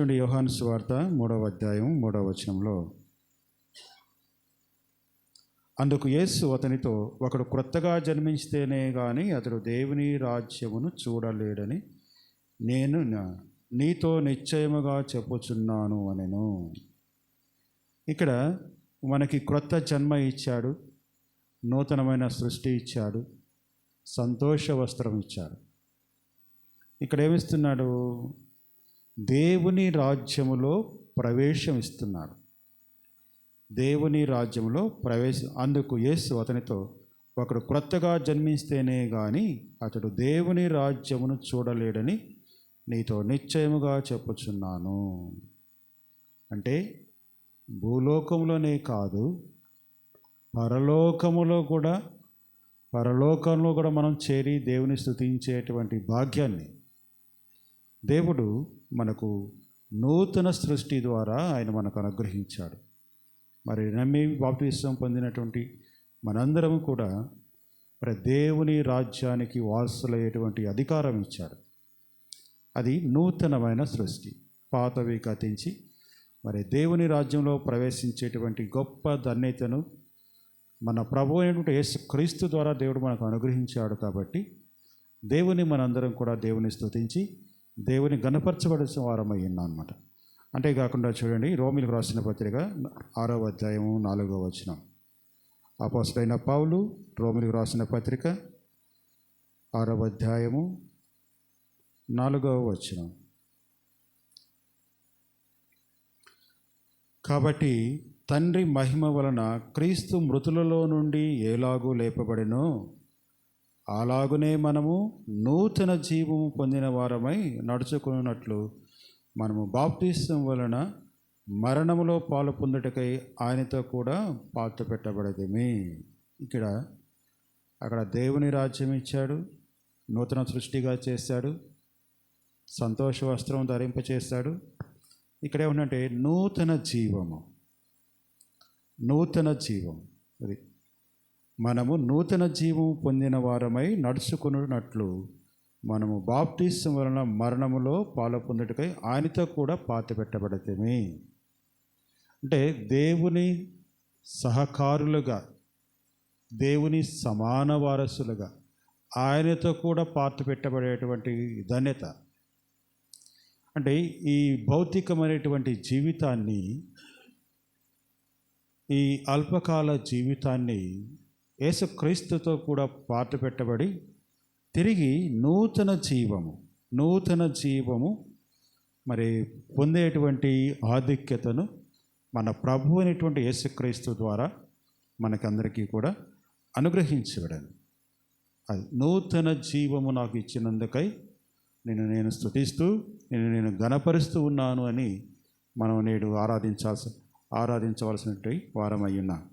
చూడండి యోహాను సువార్త మూడవ అధ్యాయం మూడవ వచనంలో. అందుకు యేసు అతనితో ఒకడు క్రొత్తగా జన్మించితేనే కానీ అతడు దేవుని రాజ్యమును చూడలేడని నేను నీతో నిశ్చయముగా చెప్పుచున్నాను అనెను. ఇక్కడ మనకి క్రొత్త జన్మ ఇచ్చాడు నూతనమైన సృష్టి ఇచ్చాడు సంతోష వస్త్రం ఇచ్చాడు. ఇక్కడ ఏమిస్తున్నాడు? దేవుని రాజ్యములో ప్రవేశం ఇస్తున్నాడు దేవుని రాజ్యంలో ప్రవేశం అందుకు యేసు అతనితో ఒకడు క్రొత్తగా జన్మిస్తేనే కానీ అతడు దేవుని రాజ్యమును చూడలేడని నీతో నిశ్చయముగా చెప్పుచున్నాను. అంటే భూలోకంలోనే కాదు పరలోకములో కూడా పరలోకంలో కూడా మనం చేరి దేవుని స్థుతించేటువంటి భాగ్యాన్ని దేవుడు మనకు నూతన సృష్టి ద్వారా ఆయన మనకు అనుగ్రహించాడు. మరి నమ్మి బాప్తిస్వం పొందినటువంటి మనందరం కూడా మరి దేవుని రాజ్యానికి వారసులయ్యేటువంటి అధికారం ఇచ్చాడు అది నూతనమైన సృష్టి. పాతవి కథించి మరి దేవుని రాజ్యంలో ప్రవేశించేటువంటి గొప్ప ధన్యతను మన ప్రభు అయినటువంటి యేసు క్రీస్తు ద్వారా దేవుడు మనకు అనుగ్రహించాడు కాబట్టి దేవుని మనందరం కూడా దేవుని స్తుతించి దేవుని గణపరచబడిన వారమై ఉన్నాం అనమాట అంతేకాకుండా చూడండి రోమిలకు రాసిన పత్రిక ఆరవ అధ్యాయము నాలుగవ వచనం. అపోసడైన పావులు రోమిలకు రాసిన పత్రిక ఆరవ అధ్యాయము నాలుగవ వచనం. కాబట్టి తండ్రి మహిమ వలన క్రీస్తు మృతులలో నుండి ఏలాగూ లేపబడినో? అలాగునే మనము నూతన జీవము పొందిన వారమై నడుచుకున్నట్లు మనము బాప్టిస్తం వలన మరణములో పాలు పొందుటకై ఆయనతో కూడా పాత పెట్టబడదేమి. ఇక్కడ అక్కడ దేవుని రాజ్యం ఇచ్చాడు నూతన సృష్టిగా చేశాడు సంతోష వస్త్రం ధరింప ఇక్కడ ఏమంటే నూతన జీవము. నూతన జీవం. అది మనము నూతన జీవం పొందిన వారమై నడుచుకున్నట్లు మనము బాప్టిసం వలన మరణములో పాల్పొందుటకై ఆయనతో కూడా పాత పెట్టబడతమే అంటే దేవుని సహకారులుగా దేవుని సమాన వారసులుగా ఆయనతో కూడా పాత పెట్టబడేటువంటి ధన్యత. అంటే ఈ భౌతికమైనటువంటి జీవితాన్ని ఈ అల్పకాల జీవితాన్ని యేసుక్రీస్తుతో కూడా పాటు పెట్టబడి తిరిగి నూతన జీవము నూతన జీవము మరి పొందేటువంటి ఆధిక్యతను మన ప్రభు అనేటువంటి యేసుక్రీస్తు ద్వారా మనకందరికీ కూడా అనుగ్రహించబడింది అది నూతన జీవము నాకు ఇచ్చినందుకై నేను నేను స్థుతిస్తూ నేను నేను గణపరుస్తూ ఉన్నాను అని మనం నేడు ఆరాధించాల్సి ఆరాధించవలసినటువంటి వారమై ఉన్నాను